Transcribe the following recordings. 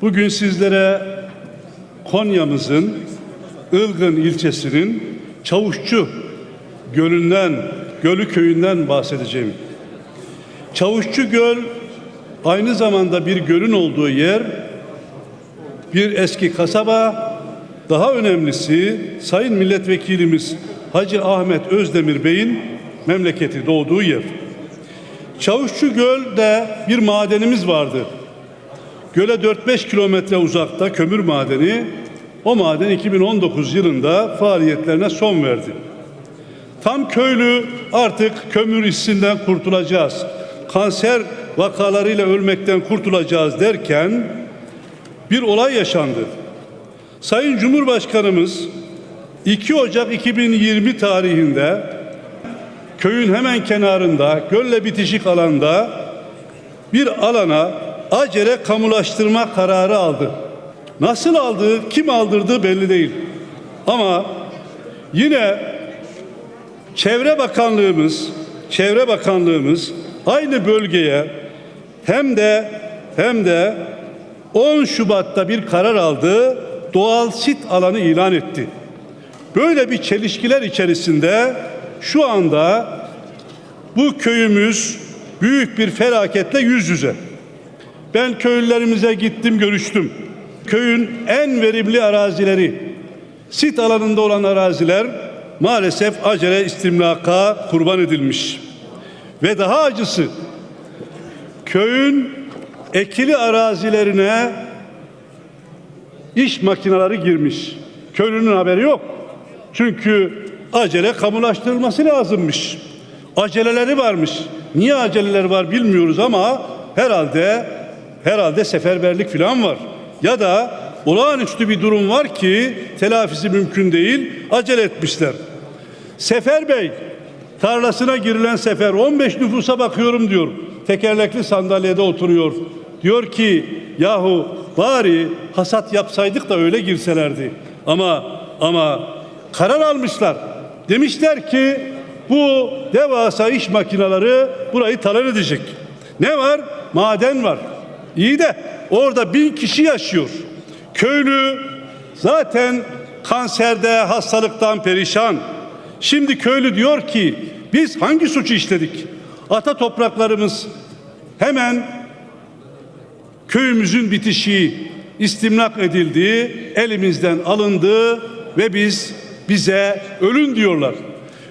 Bugün sizlere Konya'mızın Ilgın ilçesinin Çavuşçu Gölü'nden, Gölü köyünden bahsedeceğim. Çavuşçu Göl aynı zamanda bir gölün olduğu yer, bir eski kasaba, daha önemlisi Sayın Milletvekilimiz Hacı Ahmet Özdemir Bey'in memleketi doğduğu yer. Çavuşçu Göl'de bir madenimiz vardı. Göle 4-5 kilometre uzakta kömür madeni. O maden 2019 yılında faaliyetlerine son verdi. Tam köylü artık kömür hissinden kurtulacağız. Kanser vakalarıyla ölmekten kurtulacağız derken bir olay yaşandı. Sayın Cumhurbaşkanımız 2 Ocak 2020 tarihinde köyün hemen kenarında gölle bitişik alanda bir alana acele kamulaştırma kararı aldı. Nasıl aldığı, kim aldırdığı belli değil. Ama yine Çevre Bakanlığımız, Çevre Bakanlığımız aynı bölgeye hem de hem de 10 Şubat'ta bir karar aldı. Doğal sit alanı ilan etti. Böyle bir çelişkiler içerisinde şu anda bu köyümüz büyük bir felaketle yüz yüze. Ben köylülerimize gittim, görüştüm. Köyün en verimli arazileri, sit alanında olan araziler maalesef acele istimlaka kurban edilmiş. Ve daha acısı köyün ekili arazilerine iş makineleri girmiş. Köylünün haberi yok. Çünkü acele kamulaştırılması lazımmış. Aceleleri varmış. Niye aceleleri var bilmiyoruz ama herhalde herhalde seferberlik falan var. Ya da olağanüstü bir durum var ki telafisi mümkün değil. Acele etmişler. Sefer Bey tarlasına girilen sefer 15 nüfusa bakıyorum diyor. Tekerlekli sandalyede oturuyor. Diyor ki yahu bari hasat yapsaydık da öyle girselerdi. Ama ama karar almışlar. Demişler ki bu devasa iş makineleri burayı talan edecek. Ne var? Maden var. İyi de orada bin kişi yaşıyor. Köylü zaten kanserde, hastalıktan perişan. Şimdi köylü diyor ki biz hangi suçu işledik? Ata topraklarımız hemen köyümüzün bitişiği istimlak edildi, elimizden alındı ve biz bize ölün diyorlar.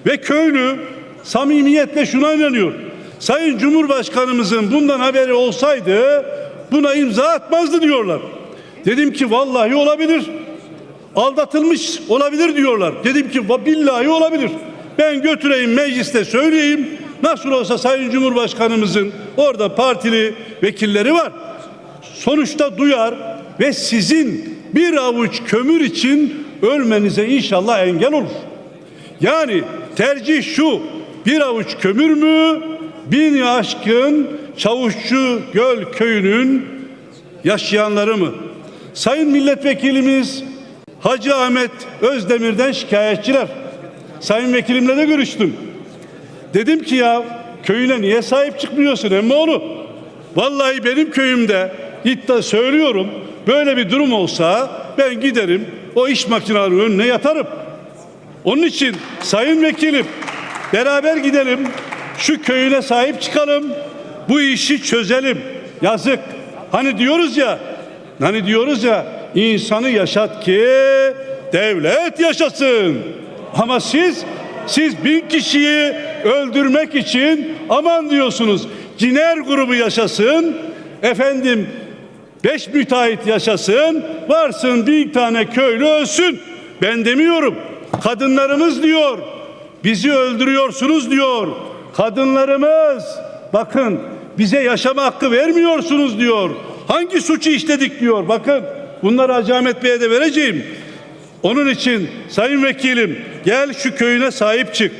Ve köylü samimiyetle şuna inanıyor. Sayın Cumhurbaşkanımızın bundan haberi olsaydı buna imza atmazdı diyorlar. Dedim ki vallahi olabilir. Aldatılmış olabilir diyorlar. Dedim ki "Va- billahi olabilir. Ben götüreyim mecliste söyleyeyim. Nasıl olsa Sayın Cumhurbaşkanımızın orada partili vekilleri var. Sonuçta duyar ve sizin bir avuç kömür için ölmenize inşallah engel olur. Yani tercih şu bir avuç kömür mü bin aşkın Çavuşçu Göl köyünün yaşayanları mı? Sayın milletvekilimiz Hacı Ahmet Özdemir'den şikayetçiler. Sayın vekilimle de görüştüm. Dedim ki ya köyüne niye sahip çıkmıyorsun emmoğlu? Vallahi benim köyümde iddia söylüyorum böyle bir durum olsa ben giderim o iş makinelerinin önüne yatarım. Onun için sayın vekilim beraber gidelim şu köyüne sahip çıkalım bu işi çözelim. Yazık. Hani diyoruz ya hani diyoruz ya insanı yaşat ki devlet yaşasın. Ama siz siz bin kişiyi öldürmek için aman diyorsunuz. Ciner grubu yaşasın. Efendim beş müteahhit yaşasın. Varsın bin tane köylü ölsün. Ben demiyorum. Kadınlarımız diyor. Bizi öldürüyorsunuz diyor. Kadınlarımız bakın bize yaşama hakkı vermiyorsunuz diyor. Hangi suçu işledik diyor. Bakın bunları Hacı Ahmet Bey'e de vereceğim. Onun için sayın vekilim gel şu köyüne sahip çık.